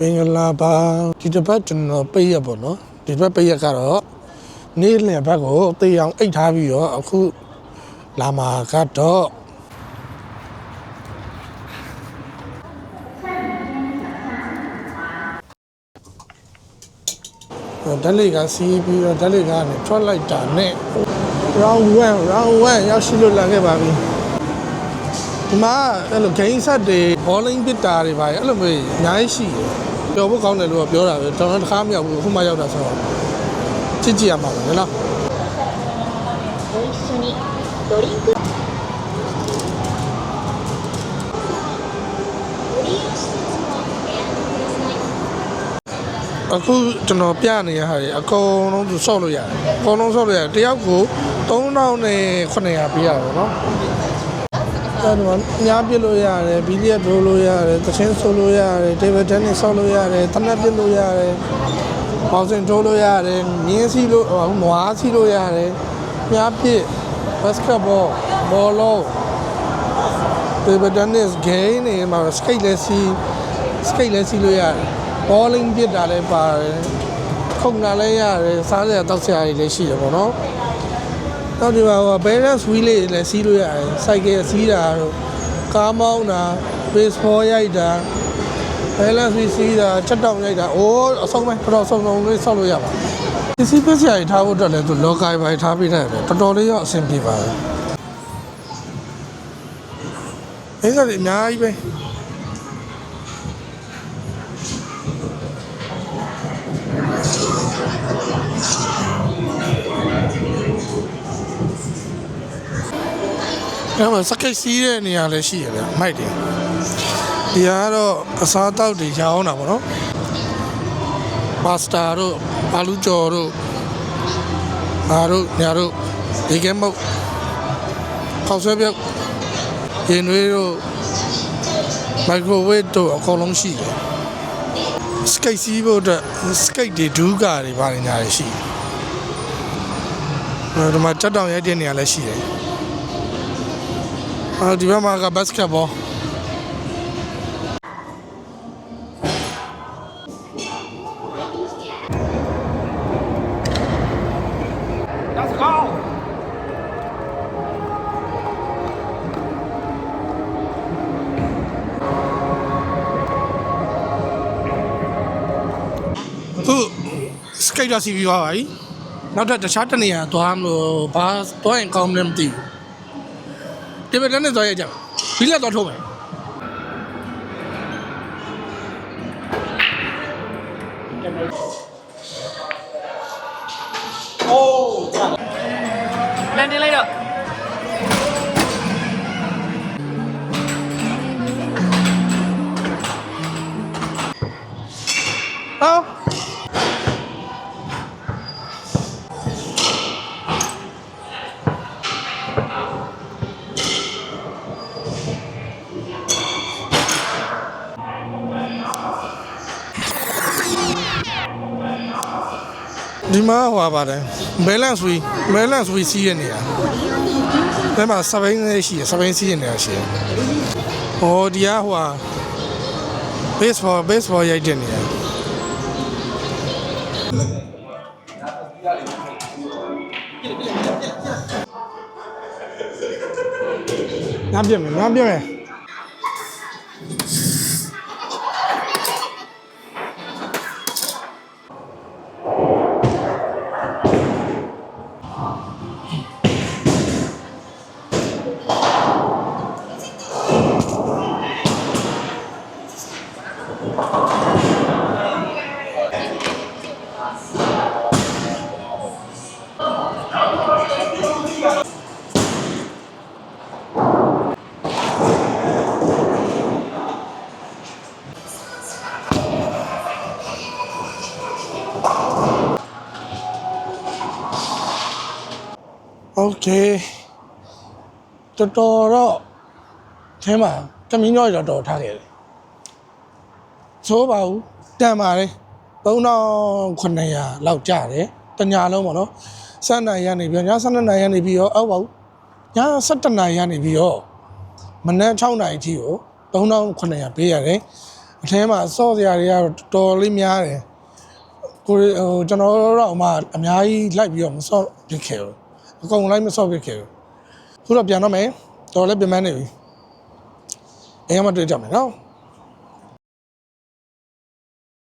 မင်္ဂလာပါဒီတစ်ပတ်ကျွန်တော်ပိတ်ရက်ပေါ့နော်ဒီတစ်ပတ်ပိတ်ရက်ကတော့နေ့လယ်ဘက်ကိုတေးအောင်အိတ်ထားပြီးတော့အခုလာမှာကတော့ဓာတ်လေးကစီးပြီးတော့ဓာတ်လေးကနေထွက်လိုက်တာနဲ့ round 1 round 1ရောက်ရှိလို့လာခဲ့ပါပြီ ဒီမှာအဲ့လို game set တွေ bowling ပစ်တာတွေပါအဲ့လိုမျိုးအများကြီးရှိတယ်ပျော်ဖို့ကောင်းတယ်လို့ပြောတာပဲတော်တော်တစ်ခါမရောက်ဘူးခုမှရောက်တာဆိုတော့ချစ်ကြည့်ရမှာပဲနော်အခုကျွန်တော်ပြနေရတာတွေအကုန်လုံးသူဆော့လို့ရတယ်အကုန်လုံးဆော့လို့ရတယ်တယောက်ကို3900ပေးရတာပေါ့နော် အဲ့ဒီမှာအများပြစ်လို့ရတယ်ဘီလီယက်ဒိုးလို့ရတယ်သချင်းဆိုလို့ရတယ်တေးဘယ်တန်းနဲ့ဆော့လို့ရတယ်တနက်ပစ်လို့ရတယ်ပေါင်စင်ထိုးလို့ရတယ်မြင်းစီလို့ဟိုမွားစီလို့ရတယ်အများပြစ်ဘတ်စကတ်ဘောဘောလုံးတေးဘယ်တန်းနဲ့ဂိမ်းနေမှာစကိတ်လက်စီစကိတ်လက်စီလို့ရတယ် bowling ပစ်တာလည်းပါတယ်ခုန်တာလည်းရတယ်စားစရာတောက်စရာတွေလည်းရှိတယ်ပေါ့နော် နောက်ဒီမှာဟို balance wheel လေးတွေလည်းစီးလို့ရတယ် cycle စီးတာတို့ကားမောင်းတာ baseball ရိုက်တာ balance wheel စီးတာချက်တောင်ရိုက်တာအိုးအဆုံးပဲတော်တော်ဆုံးဆုံးလေးဆောက်လို့ရပါပစ္စည်းပစ္စည်းတွေထားဖို့အတွက်လည်းသူလောကိုင်ပိုင်းထားပေးတယ်ပဲတော်တော်လေးရောအဆင်ပြေပါတယ်အဲ့ဒါတွေအများကြီးပဲ အဲ့မှာစကိတ်စီးတဲ့နေရာလည်းရှိရဗျမိုက်တယ်ဒီကတော့အစားတောက်တွေရောင်းတာပေါ့နော်ပါစတာတို့အာလူကျော်တို့အားတို့ညာတို့ဒီကဲမုတ်ခောက်ဆွဲပြုတ်ရင်တွေးတို့မိုက်ခရိုဝေ့တို့အကုန်လုံးရှိတယ်စကိတ်စီးဖို့အတွက်စကိတ်တွေဒူးကာတွေပါနေကြရရှိတယ်ဒီမှာချက်တောင်ရိုက်တဲ့နေရာလည်းရှိတယ် Ah, di ba mga basketball? Let's go! သူစကိတ်တော့စီပြီးသွားပါပြီနောက်ထပ်တခြားတစ်နေရာသွားမလို့ဘာသွားရင်ကောင်းမလဲမသိဘူး တေဘယ်တန်းနဲ့သွားရကြဘီလက်တော့ထိုးမယ်လန်တင်လိုက်တော့ဟော ဒီမှာဟွာပါတယ် balance we balance we စီးရနေရဒါမှစပိန်လေးရှိရစပိန်စီးရနေရရှိရဟောဒီကဟွာ baseball baseball ရိုက်တဲ့နေရငါပြမယ်ငါပြမယ် Okay တော်တော်တော့အဲမှာကမင်းတော့တော်တော်ထားခဲ့တယ်ဆိုပါဘူးတန်ပါတယ်3900လောက်ကြတယ်တညာလုံးပေါ့နော်7နာရီကနေပြီးည12နာရီကနေပြီးတော့အောက်ပါဘူးည17နာရီကနေပြီးတော့မနက်6နာရီထိကို3900ပေးရတယ်အထဲမှာဆော့စရာတွေကတော့တော်တော်လေးများတယ်ကိုဟိုကျွန်တော်တို့တော့အမအများကြီးလိုက်ပြီးတော့မဆော့ဖြစ်ခဲ့ဘူး အကုန်လိုက်မဆော့ဖြစ်ခဲ့ဘူးခုတော့ပြန်တော့မယ်တော်လည်းပြန်မနေပြီအဲမှာတွေ့ကြမယ်နော်